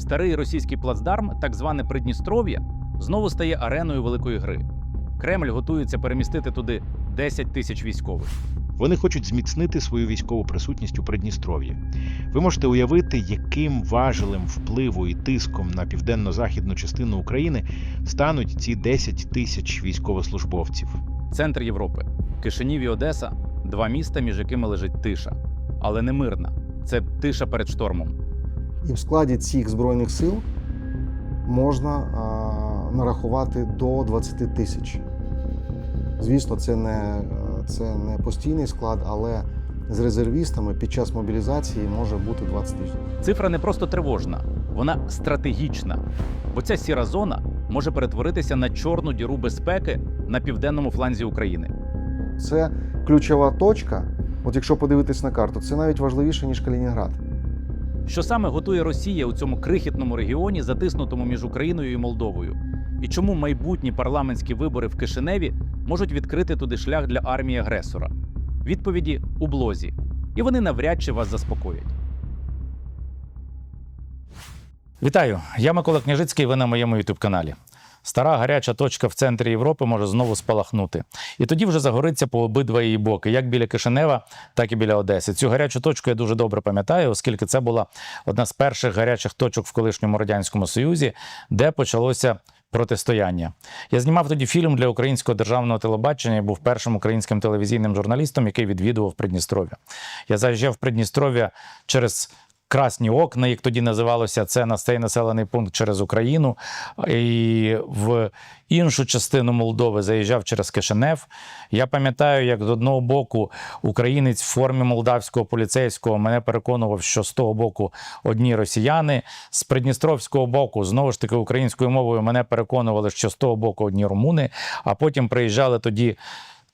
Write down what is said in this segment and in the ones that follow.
Старий російський плацдарм, так зване Придністров'я, знову стає ареною великої гри. Кремль готується перемістити туди 10 тисяч військових. Вони хочуть зміцнити свою військову присутність у Придністров'ї. Ви можете уявити, яким важелем впливу і тиском на південно-західну частину України стануть ці 10 тисяч військовослужбовців. Центр Європи, Кишинів і Одеса два міста, між якими лежить тиша, але не мирна. Це тиша перед штормом. І в складі цих збройних сил можна а, нарахувати до 20 тисяч. Звісно, це не, це не постійний склад, але з резервістами під час мобілізації може бути 20 тисяч. Цифра не просто тривожна, вона стратегічна. Бо ця сіра зона може перетворитися на чорну діру безпеки на південному фланзі України. Це ключова точка. От якщо подивитись на карту, це навіть важливіше, ніж Калінінград. Що саме готує Росія у цьому крихітному регіоні, затиснутому між Україною і Молдовою? І чому майбутні парламентські вибори в Кишиневі можуть відкрити туди шлях для армії агресора? Відповіді у блозі. І вони навряд чи вас заспокоять. Вітаю! Я Микола Княжицький. Ви на моєму ютуб-каналі. Стара гаряча точка в центрі Європи може знову спалахнути. І тоді вже загориться по обидва її боки, як біля Кишинева, так і біля Одеси. Цю гарячу точку я дуже добре пам'ятаю, оскільки це була одна з перших гарячих точок в колишньому радянському союзі, де почалося. Протистояння. Я знімав тоді фільм для українського державного телебачення і був першим українським телевізійним журналістом, який відвідував Придністров'я. Я заїжджав в Придністров'я через красні окна, як тоді називалося, це на цей населений пункт через Україну. І в іншу частину Молдови заїжджав через Кишинев. Я пам'ятаю, як з одного боку українець в формі молдавського поліцейського мене переконував, що з того боку одні росіяни, з придністровського боку, знову ж таки, українською мовою мене переконували, що з того боку одні румуни, а потім приїжджали тоді.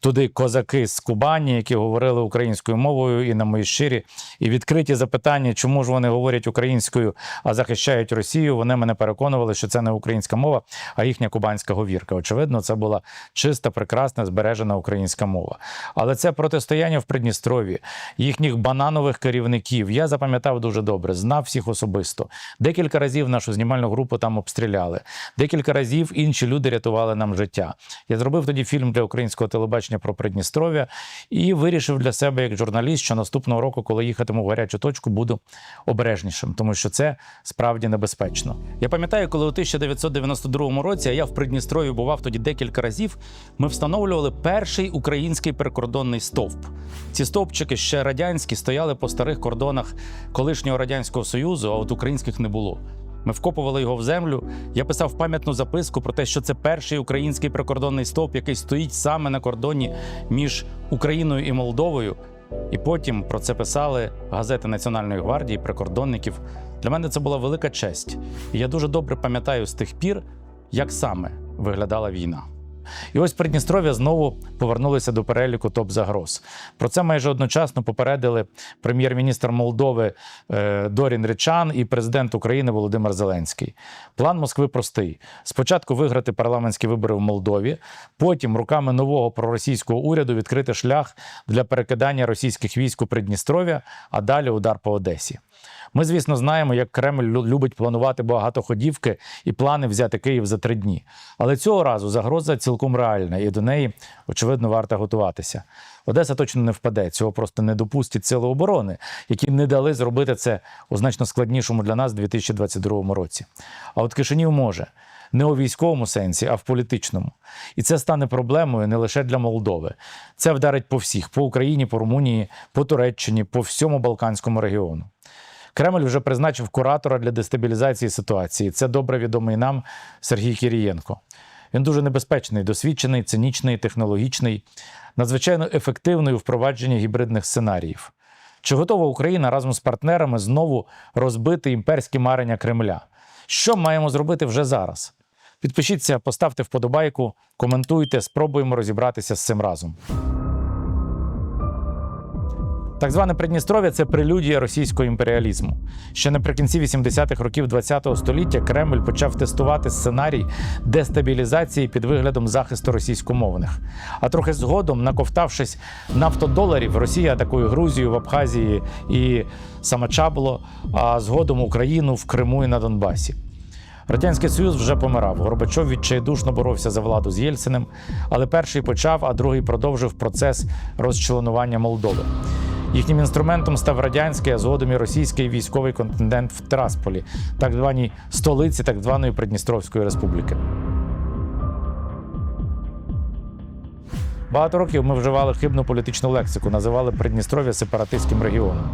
Туди козаки з Кубані, які говорили українською мовою, і на мої щирі і відкриті запитання, чому ж вони говорять українською, а захищають Росію. Вони мене переконували, що це не українська мова, а їхня кубанська говірка. Очевидно, це була чиста, прекрасна, збережена українська мова. Але це протистояння в Придністрові, їхніх бананових керівників. Я запам'ятав дуже добре, знав всіх особисто. Декілька разів нашу знімальну групу там обстріляли. Декілька разів інші люди рятували нам життя. Я зробив тоді фільм для українського телебачення про Придністров'я і вирішив для себе як журналіст, що наступного року, коли їхатиму в гарячу точку, буду обережнішим, тому що це справді небезпечно. Я пам'ятаю, коли у 1992 році я в Придністров'ї бував тоді декілька разів. Ми встановлювали перший український прикордонний стовп. Ці стовпчики ще радянські стояли по старих кордонах колишнього радянського союзу, а от українських не було. Ми вкопували його в землю. Я писав пам'ятну записку про те, що це перший український прикордонний стовп, який стоїть саме на кордоні між Україною і Молдовою. І потім про це писали газети Національної гвардії, прикордонників. Для мене це була велика честь. І я дуже добре пам'ятаю з тих пір, як саме виглядала війна. І ось Придністров'я знову повернулися до переліку топ-загроз. Про це майже одночасно попередили прем'єр-міністр Молдови е, Дорін Речан і президент України Володимир Зеленський. План Москви простий: спочатку виграти парламентські вибори в Молдові, потім руками нового проросійського уряду відкрити шлях для перекидання російських військ у Придністров'я, а далі удар по Одесі. Ми, звісно, знаємо, як Кремль любить планувати багатоходівки і плани взяти Київ за три дні. Але цього разу загроза цілком реальна, і до неї, очевидно, варто готуватися. Одеса точно не впаде. Цього просто не допустять сили оборони, які не дали зробити це у значно складнішому для нас 2022 році. А от Кишинів може. Не у військовому сенсі, а в політичному. І це стане проблемою не лише для Молдови. Це вдарить по всіх: по Україні, по Румунії, по Туреччині, по всьому Балканському регіону. Кремль вже призначив куратора для дестабілізації ситуації. Це добре відомий нам Сергій Кірієнко. Він дуже небезпечний, досвідчений, цинічний, технологічний, надзвичайно ефективний у впровадженні гібридних сценаріїв. Чи готова Україна разом з партнерами знову розбити імперські марення Кремля? Що маємо зробити вже зараз? Підпишіться, поставте вподобайку, коментуйте, спробуємо розібратися з цим разом. Так зване Придністров'я це прелюдія російського імперіалізму. Ще наприкінці 80-х років ХХ століття Кремль почав тестувати сценарій дестабілізації під виглядом захисту російськомовних. А трохи згодом, наковтавшись нафтодоларів, Росія атакує Грузію в Абхазії і Самочабло, а згодом Україну в Криму і на Донбасі. Радянський Союз вже помирав. Горбачов відчайдушно боровся за владу з Єльциним, але перший почав, а другий продовжив процес розчленування Молдови. Їхнім інструментом став радянський, а згодом і російський військовий контингент в Трасполі, так званій столиці так званої Придністровської республіки. Багато років ми вживали хибну політичну лексику, називали Придністров'я сепаратистським регіоном.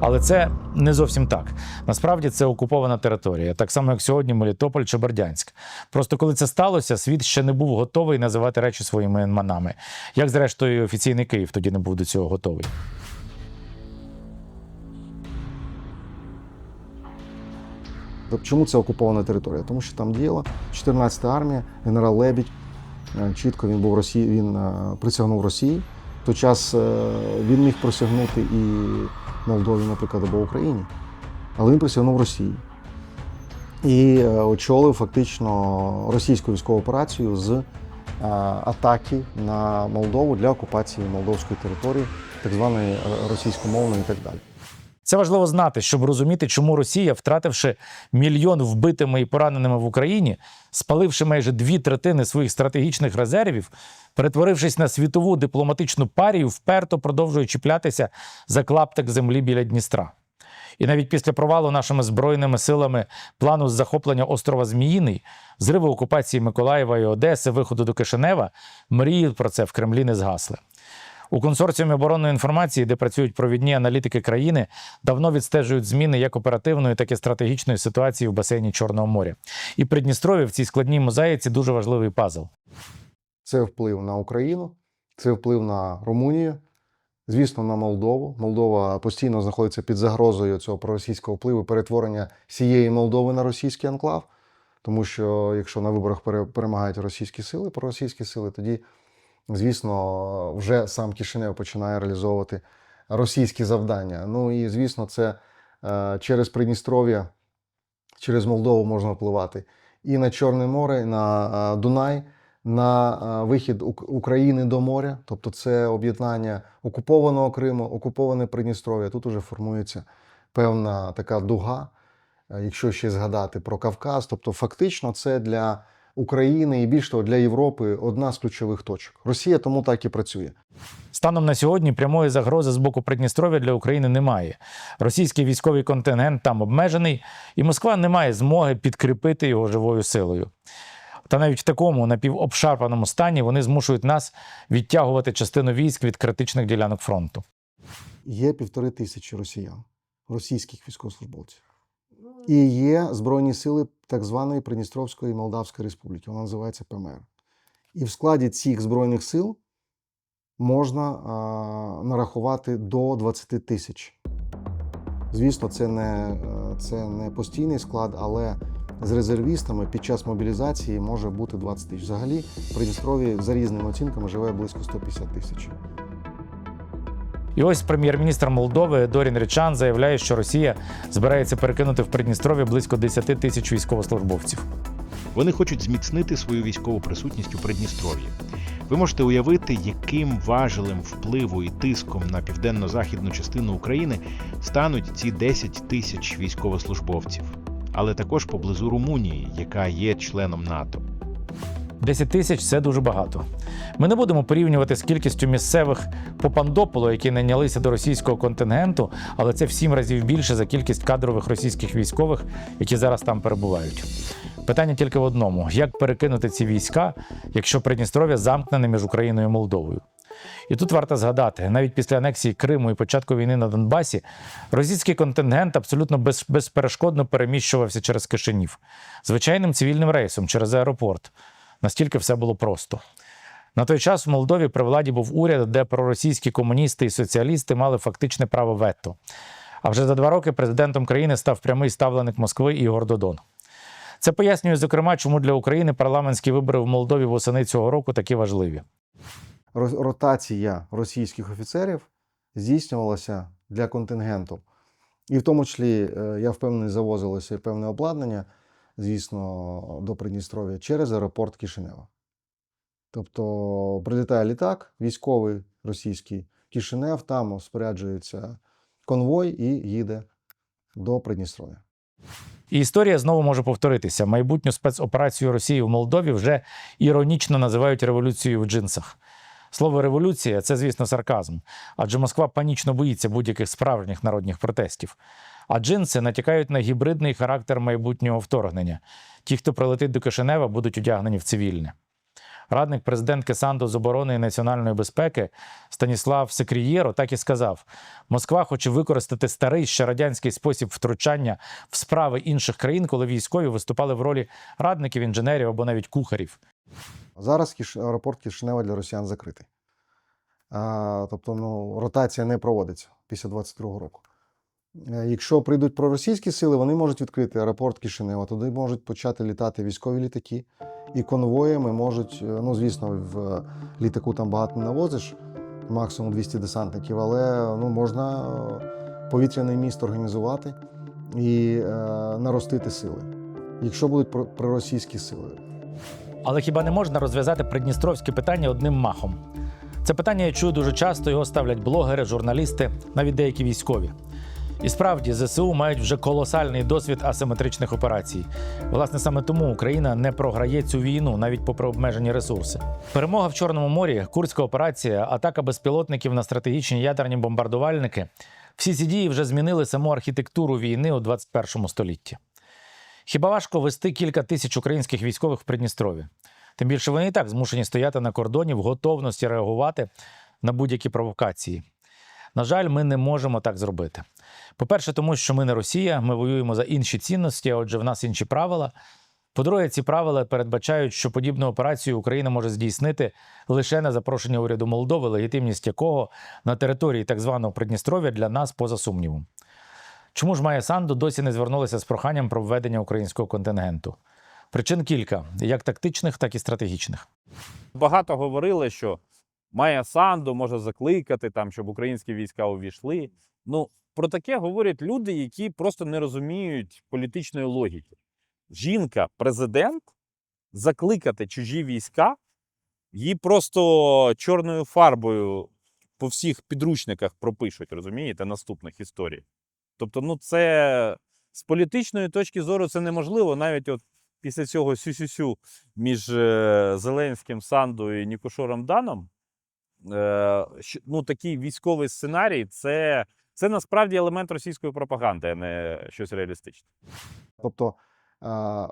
Але це не зовсім так. Насправді це окупована територія, так само як сьогодні Мелітополь чи Бердянськ. Просто коли це сталося, світ ще не був готовий називати речі своїми іменами. Як зрештою офіційний Київ тоді не був до цього готовий. Чому це окупована територія? Тому що там діяла 14-та армія, генерал Лебідь. Е, Чітко він був Росії, він е, присягнув Росії. В той час е, він міг присягнути і Молдові, наприклад, або Україні. Але він присягнув Росії. І очолив фактично російську військову операцію з атаки на Молдову для окупації молдовської території, так званої російськомовної і так далі. Це важливо знати, щоб розуміти, чому Росія, втративши мільйон вбитими і пораненими в Україні, спаливши майже дві третини своїх стратегічних резервів, перетворившись на світову дипломатичну парію, вперто продовжує чіплятися за клаптик землі біля Дністра. І навіть після провалу нашими збройними силами плану з захоплення острова Зміїний, зриву окупації Миколаєва і Одеси, виходу до Кишинева, мрії про це в Кремлі не згасли. У консорціумі оборонної інформації, де працюють провідні аналітики країни, давно відстежують зміни як оперативної, так і стратегічної ситуації в басейні Чорного моря. І Придністров'я в цій складній мозаїці дуже важливий пазл. Це вплив на Україну, це вплив на Румунію, звісно, на Молдову. Молдова постійно знаходиться під загрозою цього проросійського впливу, перетворення всієї Молдови на російський анклав. Тому що якщо на виборах пере- перемагають російські сили, проросійські сили, тоді, звісно, вже сам Кишинев починає реалізовувати російські завдання. Ну і звісно, це е, через Придністров'я, через Молдову можна впливати і на Чорне море, і на е, Дунай на е, вихід України до моря, тобто це об'єднання окупованого Криму, окуповане Придністров'я. Тут уже формується певна така дуга, якщо ще згадати про Кавказ. Тобто, фактично, це для України і більш того для Європи одна з ключових точок. Росія тому так і працює. Станом на сьогодні прямої загрози з боку Придністров'я для України немає. Російський військовий контингент там обмежений, і Москва не має змоги підкріпити його живою силою. Та навіть в такому напівобшарпаному стані вони змушують нас відтягувати частину військ від критичних ділянок фронту. Є півтори тисячі росіян, російських військовослужбовців. І є Збройні сили так званої Придністровської Молдавської Республіки. Вона називається ПМР. І в складі цих збройних сил можна а, нарахувати до 20 тисяч. Звісно, це не, е, це не постійний склад, але з резервістами під час мобілізації може бути 20 тисяч. Взагалі, в Придністров'ї за різними оцінками живе близько 150 тисяч. І ось прем'єр-міністр Молдови Дорін Речан заявляє, що Росія збирається перекинути в Придністров'я близько 10 тисяч військовослужбовців. Вони хочуть зміцнити свою військову присутність у Придністров'ї. Ви можете уявити, яким важелем впливу і тиском на південно-західну частину України стануть ці 10 тисяч військовослужбовців, але також поблизу Румунії, яка є членом НАТО. 10 тисяч це дуже багато. Ми не будемо порівнювати з кількістю місцевих попандополо, які найнялися до російського контингенту, але це в сім разів більше за кількість кадрових російських військових, які зараз там перебувають. Питання тільки в одному: як перекинути ці війська, якщо Придністров'я замкнене між Україною і Молдовою? І тут варто згадати, навіть після анексії Криму і початку війни на Донбасі російський контингент абсолютно без, безперешкодно переміщувався через Кишинів, звичайним цивільним рейсом через аеропорт. Настільки все було просто. На той час в Молдові при владі був уряд, де проросійські комуністи і соціалісти мали фактичне право вето. А вже за два роки президентом країни став прямий ставленик Москви Ігор Додон. Це пояснює, зокрема, чому для України парламентські вибори в Молдові восени цього року такі важливі. Ротація російських офіцерів здійснювалася для контингенту. І в тому числі, е, я впевнений, завозилося певне обладнання, звісно, до Придністров'я через аеропорт Кишинева. Тобто прилітає літак, військовий російський Кишинев, там споряджується конвой і їде до Придністров'я. І історія знову може повторитися. Майбутню спецоперацію Росії в Молдові вже іронічно називають революцією в джинсах. Слово революція це, звісно, сарказм, адже Москва панічно боїться будь-яких справжніх народних протестів. А джинси натякають на гібридний характер майбутнього вторгнення. Ті, хто прилетить до Кишинева, будуть одягнені в цивільне. Радник президентки Санду з оборони і національної безпеки Станіслав Секрієро так і сказав: Москва хоче використати старий ще радянський спосіб втручання в справи інших країн, коли військові виступали в ролі радників, інженерів або навіть кухарів. Зараз аеропорт Кишинева для росіян закритий. А, тобто ну, ротація не проводиться після 22-го року. Е, Якщо прийдуть проросійські сили, вони можуть відкрити аеропорт Кишинева, туди можуть почати літати військові літаки, і конвоями можуть, е, ну звісно, в літаку там багато не навозиш, максимум 200 десантників, але ну, можна е, повітряний міст організувати і е, наростити сили. Якщо будуть про- проросійські сили, Але хіба не можна розв'язати придністровське питання одним махом? Це питання я чую дуже часто. Його ставлять блогери, журналісти, навіть деякі військові. І справді ЗСУ мають вже колосальний досвід асиметричних операцій. Власне, саме тому Україна не програє цю війну навіть попри обмежені ресурси. Перемога в Чорному морі, курська операція, атака безпілотників на стратегічні ядерні бомбардувальники. Всі ці дії вже змінили саму архітектуру війни у 21 столітті. Хіба важко вести кілька тисяч українських військових в Придністрові? Тим більше вони і так змушені стояти на кордоні в готовності реагувати на будь-які провокації. На жаль, ми не можемо так зробити. По-перше, тому що ми не Росія, ми воюємо за інші цінності, а отже, в нас інші правила. По-друге, ці правила передбачають, що подібну операцію Україна може здійснити лише на запрошення уряду Молдови, легітимність якого на території так званого Придністров'я для нас поза сумнівом. Чому ж Майя Санду досі не звернулася з проханням про введення українського контингенту? Причин кілька, як тактичних, так і стратегічних. Багато говорили, що Майя Санду може закликати, там, щоб українські війська увійшли. Ну, про таке говорять люди, які просто не розуміють політичної логіки. Жінка, президент, закликати чужі війська, її просто чорною фарбою по всіх підручниках пропишуть, розумієте, наступних історій. Тобто, ну, це з політичної точки зору це неможливо, навіть от після цього сю-сю-сю між е, Зеленським, Сандою і Нікушором Даном, ну, такий військовий сценарій це, це насправді елемент російської пропаганди, а не щось реалістичне. Тобто е,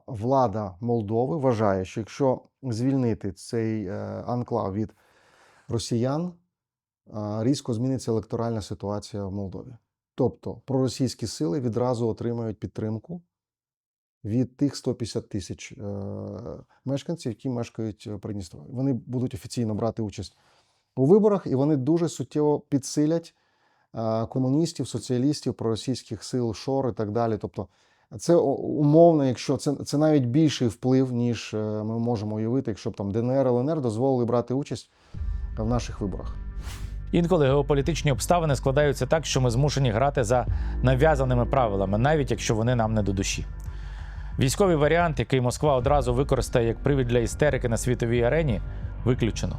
влада Молдови вважає, що якщо звільнити цей е, анклав від росіян, е, різко зміниться електоральна ситуація в Молдові. Тобто проросійські сили відразу отримають підтримку від тих 150 тисяч е, мешканців, які мешкають в Придністров'ї. Вони будуть офіційно брати участь у виборах, і вони дуже суттєво підсилять е, комуністів, соціалістів, проросійських сил, шор і так далі. Тобто це умовно, якщо це, це навіть більший вплив, ніж е, ми можемо уявити, якщо б там ДНР, ЛНР дозволили брати участь в наших виборах. Інколи геополітичні обставини складаються так, що ми змушені грати за нав'язаними правилами, навіть якщо вони нам не до душі. Військовий варіант, який Москва одразу використає як привід для істерики на світовій арені, виключено.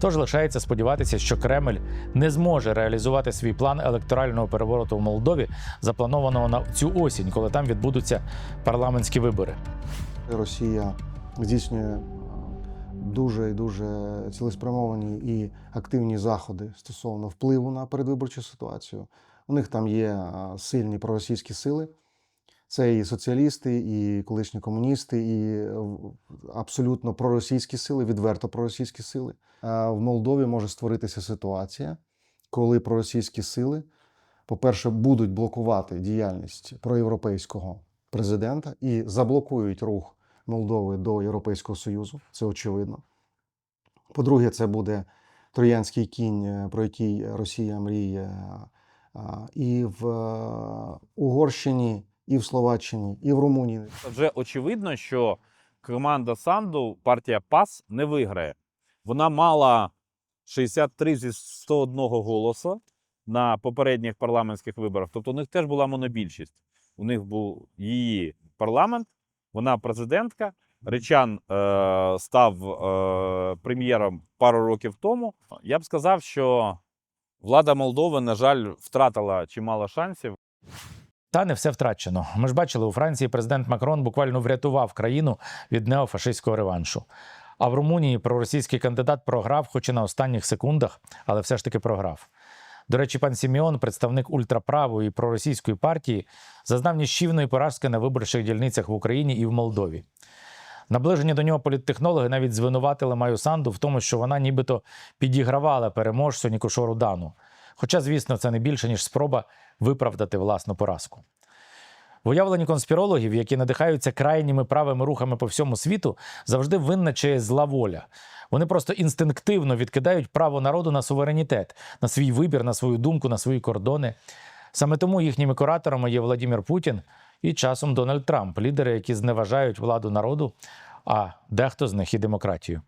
Тож лишається сподіватися, що Кремль не зможе реалізувати свій план електорального перевороту в Молдові, запланованого на цю осінь, коли там відбудуться парламентські вибори. Росія здійснює е, дуже і дуже цілеспрямовані і активні заходи стосовно впливу на передвиборчу ситуацію. У них там є е, сильні проросійські сили. Це і соціалісти, і колишні комуністи, і е, абсолютно проросійські сили, відверто проросійські сили. Е, В Молдові може створитися ситуація, коли проросійські сили, по-перше, будуть блокувати діяльність проєвропейського президента і заблокують рух Молдови до Європейського Союзу. Це очевидно. По-друге, це буде троянський кінь, е, про який Росія мріє і в е, Угорщині, і в Словаччині, і в Румунії. Вже очевидно, що команда Санду, партія ПАС, не виграє. Вона мала 63 зі 101 голоса. на попередніх парламентських виборах. Тобто у них теж була монобільшість. У них був її парламент, вона президентка. Речан е, став е, прем'єром пару років тому. Я б сказав, що влада Молдови, на жаль, втратила чимало шансів. Та не все втрачено. Ми ж бачили, у Франції президент Макрон буквально врятував країну від неофашистського реваншу. А в Румунії проросійський кандидат програв, хоч і на останніх секундах, але все ж таки програв. До речі, пан Сіміон, представник ультраправої проросійської партії, зазнав ніщівної поразки на виборчих дільницях в Україні і в Молдові. Наближені до нього політтехнологи навіть звинуватили Маю Санду в тому, що вона нібито підігравала переможцю Нікушору Дану. Хоча, звісно, це не більше, ніж спроба виправдати власну поразку. В уявленні конспірологів, які надихаються крайніми правими рухами по всьому світу, завжди винна чиясь зла воля. Вони просто інстинктивно відкидають право народу на суверенітет, на свій вибір, на свою думку, на свої кордони. Саме тому їхніми кураторами є Владимир Путін і часом Дональд Трамп, лідери, які зневажають владу народу, а дехто з них і демократію.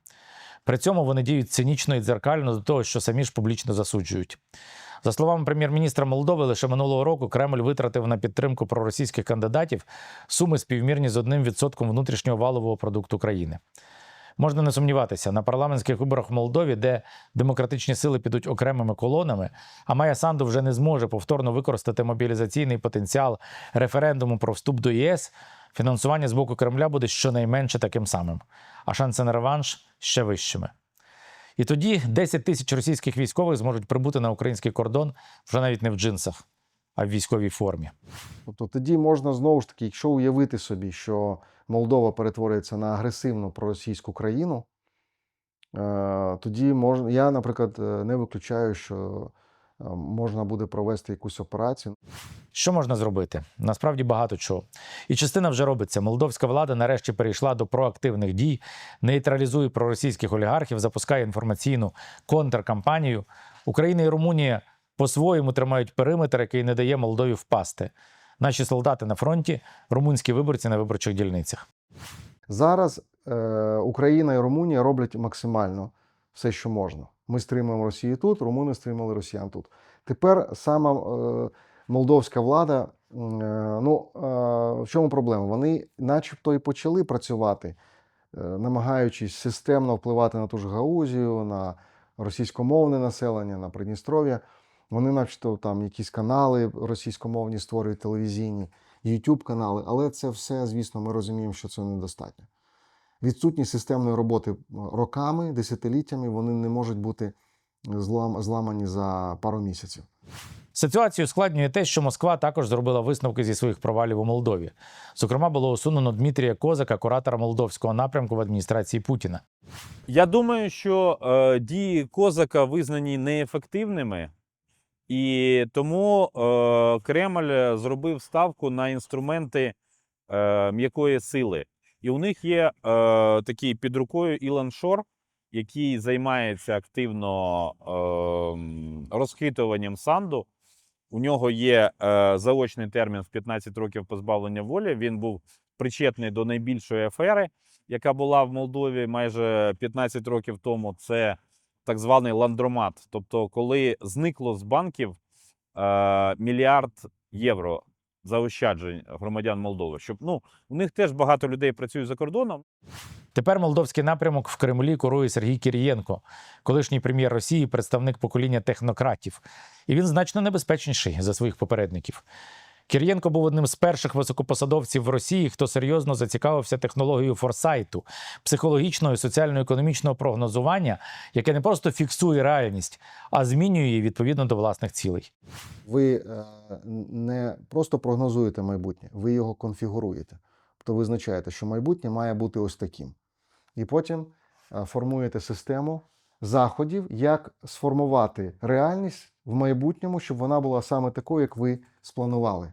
При цьому вони діють цинічно і дзеркально до того, що самі ж публічно засуджують. За словами прем'єр-міністра Молдови, лише минулого року Кремль витратив на підтримку проросійських кандидатів суми співмірні з одним відсотком внутрішнього валового продукту країни. Можна не сумніватися, на парламентських виборах в Молдові, де демократичні сили підуть окремими колонами, а Майя Санду вже не зможе повторно використати мобілізаційний потенціал референдуму про вступ до ЄС, фінансування з боку Кремля буде щонайменше таким самим, а шанси на реванш ще вищими. І тоді 10 тисяч російських військових зможуть прибути на український кордон вже навіть не в джинсах, а в військовій формі. Тобто тоді можна знову ж таки, якщо уявити собі, що Молдова перетворюється на агресивну проросійську країну, е, тоді можна, я, наприклад, е, не виключаю, що е, можна буде провести якусь операцію. Що можна зробити? Насправді багато чого. І частина вже робиться. Молдовська влада нарешті перейшла до проактивних дій, нейтралізує проросійських олігархів, запускає інформаційну контркампанію. Україна і Румунія по-своєму тримають периметр, який не дає Молдові впасти. Наші солдати на фронті, румунські виборці на виборчих дільницях. Зараз е, Україна і Румунія роблять максимально все, що можна. Ми стримуємо Росію тут, румуни стримали росіян тут. Тепер сама е, молдовська влада. Е, ну, е, в чому проблема? Вони, начебто, і почали працювати, е, намагаючись системно впливати на ту ж Гаузію, на російськомовне населення, на Придністров'я. Вони, начебто, там якісь канали російськомовні створюють телевізійні. youtube канали, але це все, звісно, ми розуміємо, що це недостатньо. Відсутність системної роботи роками, десятиліттями, вони не можуть бути злам, зламані за пару місяців. Ситуацію ускладнює те, що Москва також зробила висновки зі своїх провалів у Молдові. Зокрема, було усунено Дмитрія Козака, куратора молдовського напрямку в адміністрації Путіна. Я думаю, що е, дії Козака визнані неефективними, і тому е, Кремль зробив ставку на інструменти е, м'якої сили. І у них є е, такий під рукою Ілон Шор, який займається активно е, розхитуванням санду. У нього є е, заочний термін в 15 років позбавлення волі. Він був причетний до найбільшої афери, яка була в Молдові майже 15 років тому. Це так званий ландромат. Тобто, коли зникло з банків е, мільярд євро заощаджень громадян Молдови. Щоб ну у них теж багато людей працюють за кордоном. Тепер молдовський напрямок в Кремлі курує Сергій Кірієнко, колишній прем'єр Росії, представник покоління технократів. І він значно небезпечніший за своїх попередників. Кір'єнко був одним з перших високопосадовців в Росії, хто серйозно зацікавився технологією форсайту, психологічного і соціально-економічного прогнозування, яке не просто фіксує реальність, а змінює її відповідно до власних цілей. Ви е, не просто прогнозуєте майбутнє, ви його конфігуруєте. Тобто визначаєте, що майбутнє має бути ось таким. І потім е, формуєте систему заходів, як сформувати реальність в майбутньому, щоб вона була саме такою, як ви спланували.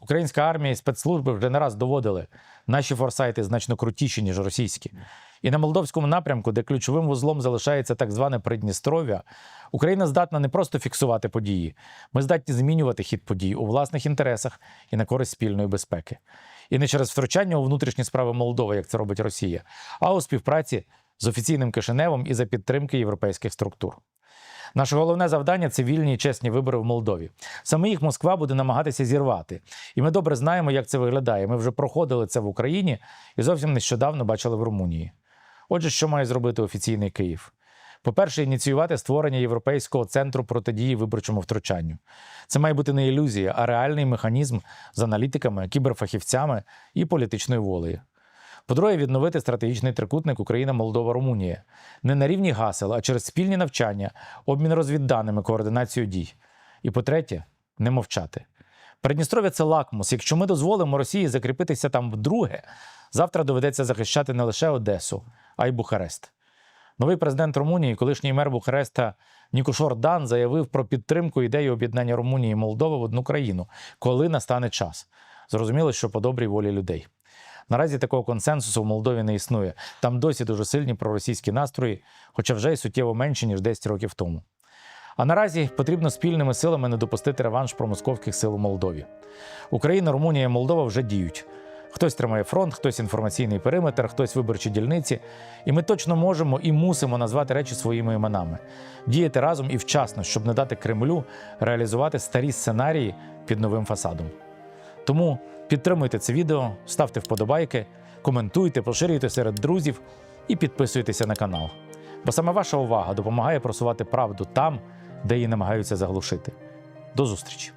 Українська армія і спецслужби вже не раз доводили, наші форсайти значно крутіші, ніж російські. І на молдовському напрямку, де ключовим вузлом залишається так зване Придністров'я, Україна здатна не просто фіксувати події, ми здатні змінювати хід подій у власних інтересах і на користь спільної безпеки. І не через втручання у внутрішні справи Молдови, як це робить Росія, а у співпраці з офіційним Кишиневом і за підтримки європейських структур. Наше головне завдання це вільні і чесні вибори в Молдові. Саме їх Москва буде намагатися зірвати. І ми добре знаємо, як це виглядає. Ми вже проходили це в Україні і зовсім нещодавно бачили в Румунії. Отже, що має зробити офіційний Київ? По-перше, ініціювати створення Європейського центру протидії виборчому втручанню. Це має бути не ілюзія, а реальний механізм з аналітиками, кіберфахівцями і політичною волею. По-друге, відновити стратегічний трикутник Україна, Молдова, Румунія не на рівні гасел, а через спільні навчання, обмін розвідданими, координацію дій. І по-третє, не мовчати. Придністров'я це лакмус. Якщо ми дозволимо Росії закріпитися там вдруге, завтра доведеться захищати не лише Одесу, а й Бухарест. Новий президент Румунії, колишній мер Бухареста Нікушор Дан заявив про підтримку ідеї об'єднання Румунії і Молдови в одну країну, коли настане час. Зрозуміло, що по добрій волі людей. Наразі такого консенсусу в Молдові не існує. Там досі дуже сильні проросійські настрої, хоча вже й суттєво менше, ніж 10 років тому. А наразі потрібно спільними силами не допустити реванш промосковських сил у Молдові. Україна, Румунія і Молдова вже діють. Хтось тримає фронт, хтось інформаційний периметр, хтось виборчі дільниці. І ми точно можемо і мусимо назвати речі своїми іменами, діяти разом і вчасно, щоб не дати Кремлю реалізувати старі сценарії під новим фасадом. Тому підтримуйте це відео, ставте вподобайки, коментуйте, поширюйте серед друзів і підписуйтеся на канал. Бо саме ваша увага допомагає просувати правду там, де її намагаються заглушити. До зустрічі!